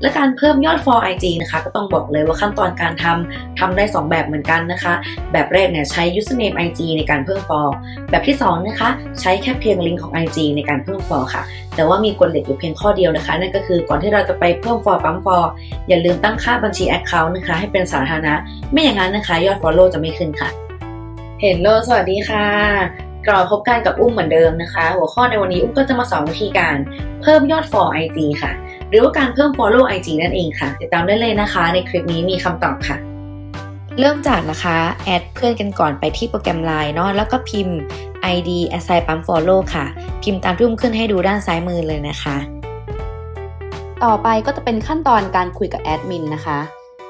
และการเพิ่มยอด for IG นะคะ ก็ต้องบอกเลยว่าขั้นตอนการทำทำได้ 2 แบบเหมือนกันนะคะ แบบแรกเนี่ยใช้ username IG ในการเพิ่ม for แบบที่2นะคะใช้แค่เพียงลิงก์ของ IG ในการเพิ่ม for ค่ะ แต่ว่ามีกฎเหล็กอยู่เพียงข้อเดียวนะคะ นั่นก็คือก่อนที่เราจะไปเพิ่ม for ปั๊ม for อย่าลืมตั้งค่าบัญชี account นะคะ ให้เป็นสาธารณะ ไม่อย่างนั้นนะคะยอด follow จะไม่ขึ้นค่ะเห็นโลสวัสดีค่ะกลับมาพบกันกับอุ้มเหมือนเดิมนะคะ หัวข้อในวันนี้อุ้มก็จะมาสอนวิธีการเพิ่มยอด for IG ค่ะ หรือว่าการเพิ่ม follow IG นั่นเองค่ะ ติดตามได้เลยนะคะ ในคลิปนี้มีคำตอบค่ะ เริ่มจากนะคะแอดเพื่อนกันก่อนไปที่โปรแกรม Line เนาะแล้วก็พิมพ์ ID assign ปั๊ม follow ค่ะ พิมพ์ตามที่อุ้มขึ้นให้ดูด้านซ้ายมือเลยนะคะ ต่อไปก็จะเป็นขั้นตอนการคุยกับแอดมินนะคะ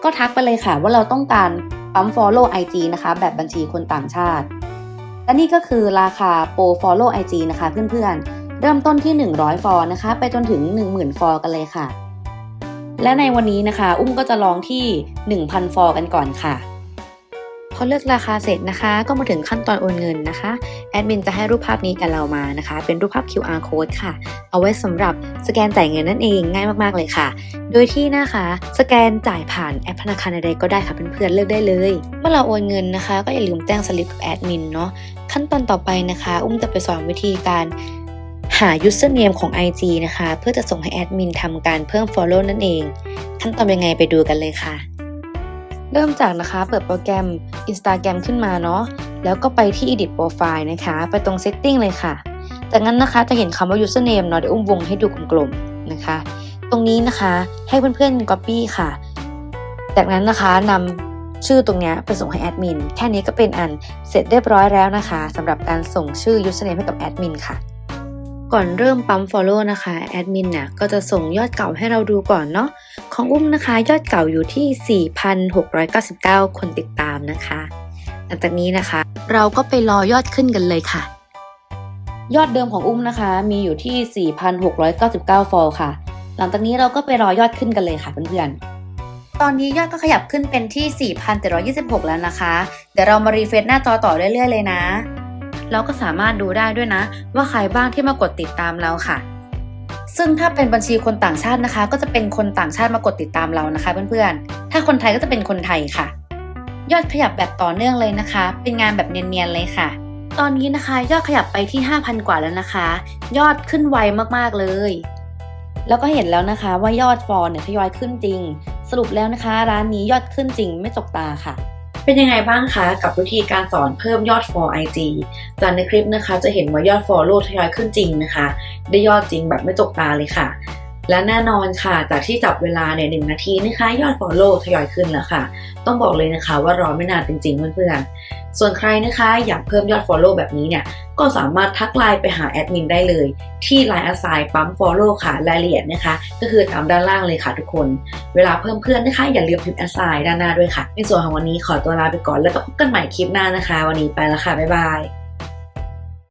ก็ทักไปเลยค่ะว่าเราต้องการปั๊ม follow IG นะคะ แบบบัญชีคนต่างชาติ และนี่ก็คือราคาโปร follow IG นะคะเพื่อนๆ เริ่มต้นที่ 100 ฟอนะคะ ไปจนถึง 10,000 ฟอกันเลยค่ะ และในวันนี้นะคะ อุ้มก็จะลองที่ 1,000 ฟอกันก่อนค่ะพอเลือกราคาเสร็จนะคะ ก็มาถึงขั้นตอนโอนเงินนะคะแอดมินจะให้รูปภาพนี้กับเรามานะคะ เป็นรูปภาพ QR code ค่ะ เอาไว้สำหรับสแกนจ่ายเงินนั่นเองง่ายมากๆเลยค่ะ โดยที่นะคะสแกนจ่ายผ่านแอปธนาคารใดๆก็ได้ค่ะเพื่อนๆเลือกได้เลย เมื่อเราโอนเงินนะคะ ก็อย่าลืมแจ้งสลิปกับแอดมินเนาะขั้นตอนต่อไปนะคะ อุ้มจะไปสอนวิธีการ หา username ของ IG นะคะ เพื่อจะส่งให้แอดมินทำการเพิ่ม follow นั่นเอง ขั้นตอนยังไงไปดูกันเลยค่ะ เริ่มจากนะคะเปิดโปรแกรม Instagram ขึ้นมาเนาะแล้วก็ไปที่ edit profile นะคะ ไปตรง setting เลยค่ะ จากนั้นนะคะจะเห็นคำว่า username เนาะเดี๋ยวอุ้มวงให้ดูกลมๆนะคะ ตรงนี้นะคะให้เพื่อนๆ copy ค่ะ จากนั้นนะคะนำชื่อตรงนี้ไปส่งให้แอดมิน แค่นี้ก็เป็นอันเสร็จเรียบร้อยแล้วนะคะสำหรับการส่งชื่อ username ให้กับแอดมินค่ะ ก่อนเริ่มปั๊ม follow นะคะแอดมินน่ะก็จะส่งยอดเก่าให้เราดูก่อนเนาะของอุ้มนะคะยอดเก่าอยู่ที่ 4,699 คนติดตามนะคะหลังจากนี้นะคะ เราก็ไปรอยอดขึ้นกันเลยค่ะ ยอดเดิมของอุ้มนะคะ มีอยู่ที่ 4,699 ฟอลค่ะ หลังจากนี้เราก็ไปรอยอดขึ้นกันเลยค่ะเพื่อนๆตอนนี้ยอดก็ขยับขึ้นเป็นที่ 4,726 แล้วนะคะ เดี๋ยวเรามารีเฟรชหน้าจอต่อเรื่อยๆเลยนะ เราก็สามารถดูได้ด้วยนะ ว่าใครบ้างที่มากดติดตามเราค่ะ ซึ่งถ้าเป็นบัญชีคนต่างชาตินะคะ ก็จะเป็นคนต่างชาติมากดติดตามเรานะคะ เพื่อนๆ ถ้าคนไทยก็จะเป็นคนไทยค่ะ ยอดขยับแบบต่อเนื่องเลยนะคะ เป็นงานแบบเนียนๆเลยค่ะ ตอนนี้นะคะยอดขยับไปที่ 5,000 กว่าแล้วนะคะ ยอดขึ้นไวมากๆเลย แล้วก็เห็นแล้วนะคะว่ายอดฟอลเนี่ยทยอยขึ้นจริง สรุปแล้วนะคะ ร้านนี้ยอดขึ้นจริงไม่ตกตาค่ะ เป็นยังไงบ้างคะกับวิธีการสอนเพิ่มยอด for IG จากในคลิปนะคะ จะเห็นว่ายอด follow ทยอยขึ้นจริงนะคะ ได้ยอดจริงแบบไม่ตกตาเลยค่ะ และแน่นอนค่ะ จากที่จับเวลาเนี่ยหนึ่งนาทีนะคะ ยอด follow ทยอยขึ้นแล้วค่ะ ต้องบอกเลยนะคะว่ารอไม่นานจริงๆเพื่อนๆ ส่วนใครนะคะอยากเพิ่มยอด follow แบบนี้เนี่ย ก็สามารถทักไลน์ไปหาแอดมินได้เลย ที่ Line Assign ปั๊ม follow ค่ะรายละเอียดนะคะ ก็คือตามด้านล่างเลยค่ะทุกคน เวลาเพิ่มเพื่อนนะคะอย่าลืมพิมพ์ Assign ด้านหน้าด้วยค่ะ ในส่วนของวันนี้ขอตัวลาไปก่อนแล้วก็พบกันใหม่คลิปหน้านะคะ วันนี้ไปแล้วค่ะบ๊ายบาย